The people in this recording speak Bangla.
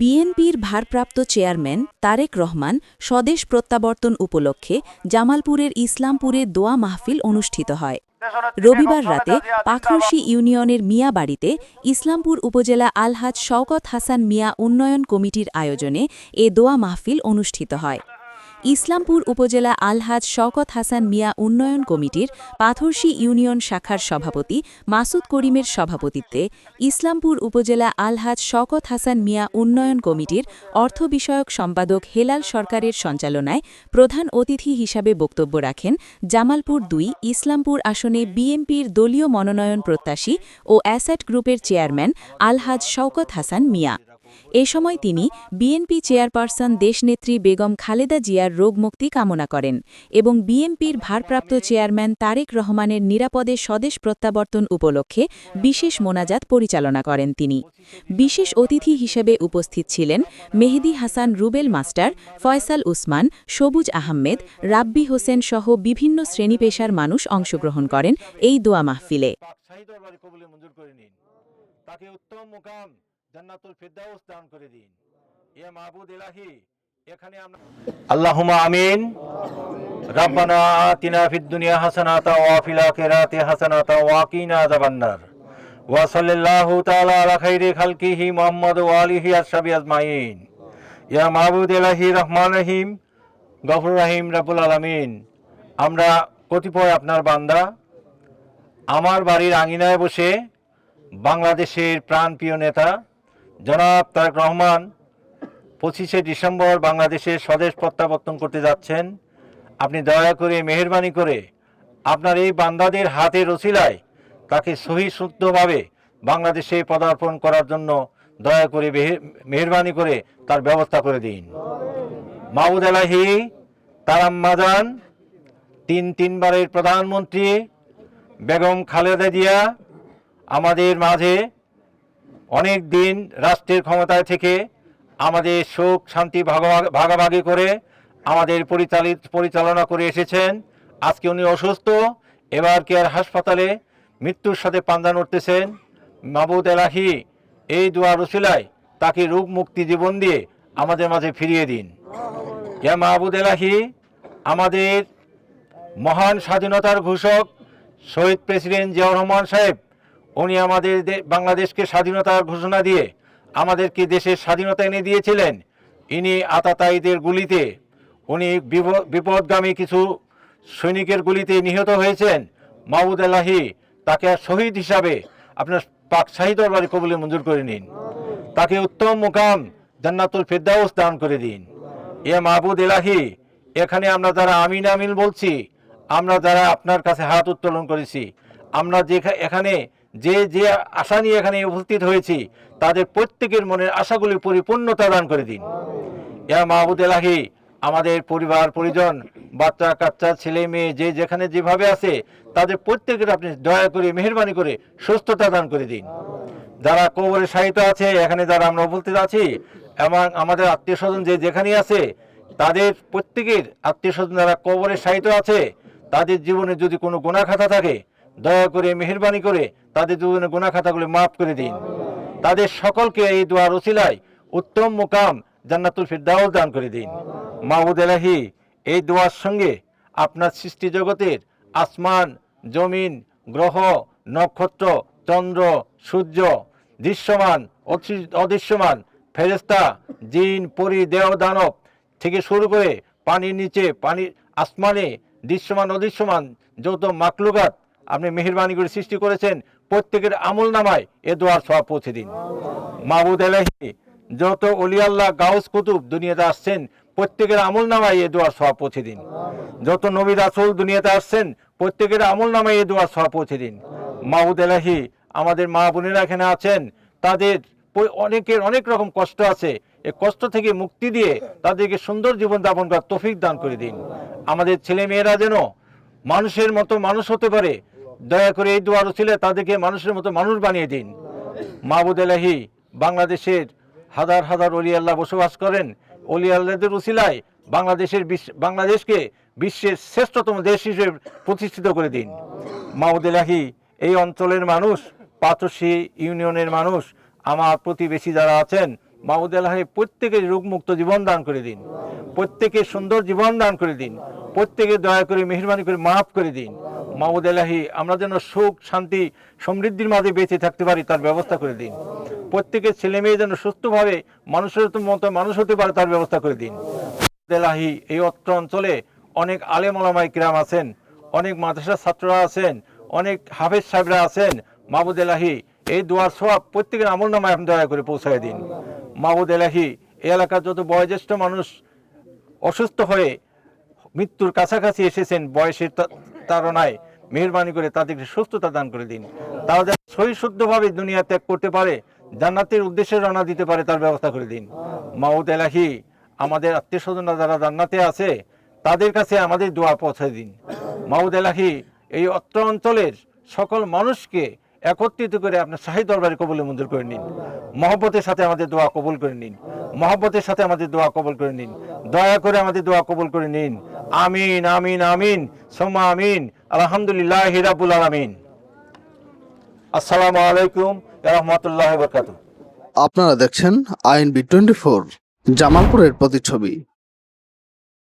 বিএনপির ভারপ্রাপ্ত চেয়ারম্যান তারেক রহমান স্বদেশ প্রত্যাবর্তন উপলক্ষে জামালপুরের ইসলামপুরে দোয়া মাহফিল অনুষ্ঠিত হয়। রবিবার রাতে পাখরশি ইউনিয়নের মিয়া বাড়িতে ইসলামপুর উপজেলা আলহাজ শওকত হাসান মিয়া উন্নয়ন কমিটির আয়োজনে এ দোয়া মাহফিল অনুষ্ঠিত হয়। ইসলামপুর উপজেলা আলহাজ শওকত হাসান মিয়া উন্নয়ন কমিটির পাথরশি ইউনিয়ন শাখার সভাপতি মাসুদ করিমের সভাপতিত্বে ইসলামপুর উপজেলা আলহাজ শওকত হাসান মিয়া উন্নয়ন কমিটির অর্থ বিষয়ক সম্পাদক হেলাল সরকারের সঞ্চালনায় প্রধান অতিথি হিসাবে বক্তব্য রাখেন জামালপুর দুই, ইসলামপুর আসনে বিএমপির দলীয় মনোনয়ন প্রত্যাশী ও অ্যাসেট গ্রুপের চেয়ারম্যান আলহাজ শওকত হাসান মিয়া। এ সময় তিনি বিএনপি চেয়ারপারসন দেশনেত্রী বেগম খালেদা জিয়ার রোগমুক্তি কামনা করেন এবং বিএনপির ভারপ্রাপ্ত চেয়ারম্যান তারেক রহমানের নিরাপদে স্বদেশ প্রত্যাবর্তন উপলক্ষে বিশেষ মোনাজাত পরিচালনা করেন তিনি। বিশেষ অতিথি হিসেবে উপস্থিত ছিলেন মেহেদি হাসান রুবেল মাস্টার, ফয়সাল উসমান, সবুজ আহমেদ, রাব্বি হোসেন সহ বিভিন্ন শ্রেণি পেশার মানুষ অংশগ্রহণ করেন এই দোয়া মাহফিলে। তাকে উত্তম জান্নাতুল ফিরদাউস দান করে দিন। ইয়া ইলাহি, এখানে আমরা আল্লাহুম্মা আমিন। ফিদ দুনিয়া হাসানাতা ওয়া ফিল আখিরাতি হাসানাতা ওয়া কিনা আযাবান্নার। ওয়া সাল্লাল্লাহু তাআলা আলা খাইরি খালকিহি মুহাম্মদ ওয়া আলিহি আসহাবি আজমাইন। ইয়া ইলাহি, রহমান রহিম, গফুর রহিম, রাব্বুল আলামিন। আমরা কতিপয় আপনার বান্দা, আমার বাড়ির আঙিনায় বসে বাংলাদেশের প্রাণপ্রিয় নেতা জনাব তারেক রহমান, পঁচিশে ডিসেম্বর বাংলাদেশের স্বদেশ প্রত্যাবর্তন করতে যাচ্ছেন। আপনি দয়া করে মেহরবানি করে আপনার এই বান্দাদের হাতে রসিলায় তাকে সহি শুদ্ধভাবে বাংলাদেশে পদার্পণ করার জন্য দয়া করে মেহে- মেহরবানি করে তার ব্যবস্থা করে দিন। মাহবুদ আলাহি তারাম্মাজান তিন তিনবারের প্রধানমন্ত্রী, বেগম খালেদা জিয়া, আমাদের মাঝে অনেক দিন রাষ্ট্রের ক্ষমতায় থেকে আমাদের সুখ, শান্তি ভাগাভাগ- করে আমাদের পরিচালিত, পরিচালনা করে এসেছেন। আজকে উনি অসুস্থ, এবার কেয়ার হাসপাতালে মৃত্যুর সাথে পান্দা নড়তেছেন? মাহবুদ এলাহি, এই দোয়া রসিলায় তাকে রোগ মুক্তি জীবন দিয়ে আমাদের মাঝে ফিরিয়ে দিন। ইয়া মাহবুদ এলাহি, আমাদের মহান স্বাধীনতার ঘোষক শহীদ প্রেসিডেন্ট জিয়াউর রহমান সাহেব উনি আমাদের বাংলাদেশকে স্বাধীনতার ঘোষণা দিয়ে আমাদেরকে দেশের স্বাধীনতা এনে দিয়েছিলেন। ইনি আতাতায়ীদের গুলিতে, উনি বিপ- বিপদগামী কিছু সৈনিকের গুলিতে নিহত হয়েছেন। মাহবুদ আল্লাহি তাকে শহীদ হিসাবে আপনার পাক শাহী দরবারে কবুলে মঞ্জুর করে নিন। তাকে উত্তম মুকাম জান্নাতুল ফেরদাউস দান করে দিন। এ মাহবুদ এলাহি এখানে আমরা যারা আমিন আমিন বলছি, আমরা যারা আপনার কাছে হাত উত্তোলন করেছি, আমরা যে এখানে যে যে আশা নিয়ে এখানে উপস্থিত হয়েছি, তাদের প্রত্যেকের মনের আশাগুলি পরিপূর্ণতা দান করে দিন। ইয়া মাহবুদ এলাহি, আমাদের পরিবার, পরিজন, বাচ্চা, কাচ্চা, ছেলে, মেয়ে, যে যেখানে যেভাবে আছে, তাদের প্রত্যেকের আপনি দয়া করে, মেহরবানি করে সুস্থতা দান করে দিন। যারা কবরে সাহিত্য আছে, এখানে যারা আমরা উপস্থিত আছি, এবং আমাদের আত্মীয় স্বজন যে যেখানে আছে, তাদের প্রত্যেকের আত্মীয় স্বজন যারা কবরে সাহিত্য আছে, তাদের জীবনে যদি কোনো গুণা খাতা থাকে দয়া করে মেহরবানি করে তাদের জীবনে গুণা খাতাগুলো মাফ করে দিন। তাদের সকলকে এই দোয়ার ওসিলায় উত্তম মুকাম জান্নাতুল ফিরদাউস দান করে দিন। মাহবুদ এলাহি, এই দোয়ার সঙ্গে আপনার সৃষ্টি জগতের আসমান, জমিন, গ্রহ, নক্ষত্র, চন্দ্র, সূর্য, দৃশ্যমান অদৃশ্যমান ফেরেস্তা জিন, পরি, দেহ, দানব থেকে শুরু করে পানির নিচে, পানির আসমানে দৃশ্যমান, অদৃশ্যমান যত মাকলুকাত আপনি মেহরবানি করে সৃষ্টি করেছেন, প্রত্যেকের আমল নামায় এ দোয়ার সব পৌঁছে দিন। মাহবুদ এলাহি যত অলিয়াল্লাহ গাউস কুতুব দুনিয়াতে আসছেন, প্রত্যেকের আমল নামায় এ দোয়ার সব পৌঁছে দিন। যত নবী রাসূল দুনিয়াতে আসছেন, প্রত্যেকের আমল নামায় এ দোয়ার সব পৌঁছে দিন। মাহবুদ এলাহি আমাদের মা বোনেরা এখানে আছেন, তাদের অনেকের অনেক রকম কষ্ট আছে। এই কষ্ট থেকে মুক্তি দিয়ে তাদেরকে সুন্দর জীবন যাপন করার তফিক দান করে দিন। আমাদের ছেলে মেয়েরা যেন মানুষের মতো মানুষ হতে পারে দয়া করে এই দোয়ার ছিল তাদেরকে মানুষের মতো মানুষ বানিয়ে দিন। মাহবুদ এলাহি বাংলাদেশের হাজার হাজার অলি আল্লাহ বসবাস করেন। অলি আল্লাহদের উসিলায় বাংলাদেশের বাংলাদেশকে বিশ্বের শ্রেষ্ঠতম দেশ হিসেবে প্রতিষ্ঠিত করে দিন। মাহমুদ এলাহি এই অঞ্চলের মানুষ পাতসী ইউনিয়নের মানুষ, আমার প্রতিবেশী যারা আছেন, মাহবুদ এলাহি প্রত্যেকের রোগমুক্ত জীবন দান করে দিন। প্রত্যেকে সুন্দর জীবন দান করে দিন। প্রত্যেকে দয়া করে মেহরবানি করে মাফ করে দিন। মাহবুদ এলাহি আমরা যেন সুখ, শান্তি, সমৃদ্ধির মাঝে বেঁচে থাকতে পারি, তার ব্যবস্থা করে দিন। প্রত্যেকের ছেলে মেয়ে যেন সুস্থভাবে মানুষের মতো মানুষ হতে পারে, তার ব্যবস্থা করে দিন। এলাহি এই অত্র অঞ্চলে অনেক আলেম ওলামাই কিরাম আছেন, অনেক মাদ্রাসার ছাত্ররা আছেন, অনেক হাফেজ সাহেবরা আছেন। মাহবুদ এলাহি এই দোয়ার সোয়াব প্রত্যেকের আমল নামায় আপনি দয়া করে পৌঁছায় দিন। মাহবুদ এলাহি এই এলাকার যত বয়োজ্যেষ্ঠ মানুষ অসুস্থ হয়ে মৃত্যুর কাছাকাছি এসেছেন, বয়সের তা- তাড়নায় মেহরবানি করে তাদেরকে সুস্থতা দান করে দিন। তারা যেন সহি শুদ্ধভাবে দুনিয়া ত্যাগ করতে পারে, জান্নাতের উদ্দেশ্যে রওনা দিতে পারে তার ব্যবস্থা করে দিন। মাউদ এলাহি, আমাদের আত্মীয় স্বজনরা যারা জান্নাতে আছে, তাদের কাছে আমাদের দোয়া পৌঁছে দিন। মাউদ এলাহি, এই অত্র অঞ্চলের সকল মানুষকে একত্রিত করে আপনার শাহী দরবারে কবুলে মঞ্জুর করে নিন। মহব্বতের সাথে আমাদের দোয়া কবুল করে নিন। মহব্বতের সাথে আমাদের দোয়া কবুল করে নিন। দয়া করে আমাদের দোয়া কবুল করে নিন। আমিন আমিন আমিন সোমা আমিন, আলহামদুলিল্লাহ হিরাবুল আলমিন। আসসালামু আলাইকুম রহমতুল্লাহ বরকাত আপনারা দেখছেন আইন বি টোয়েন্টি ফোর, জামালপুরের প্রতিচ্ছবি।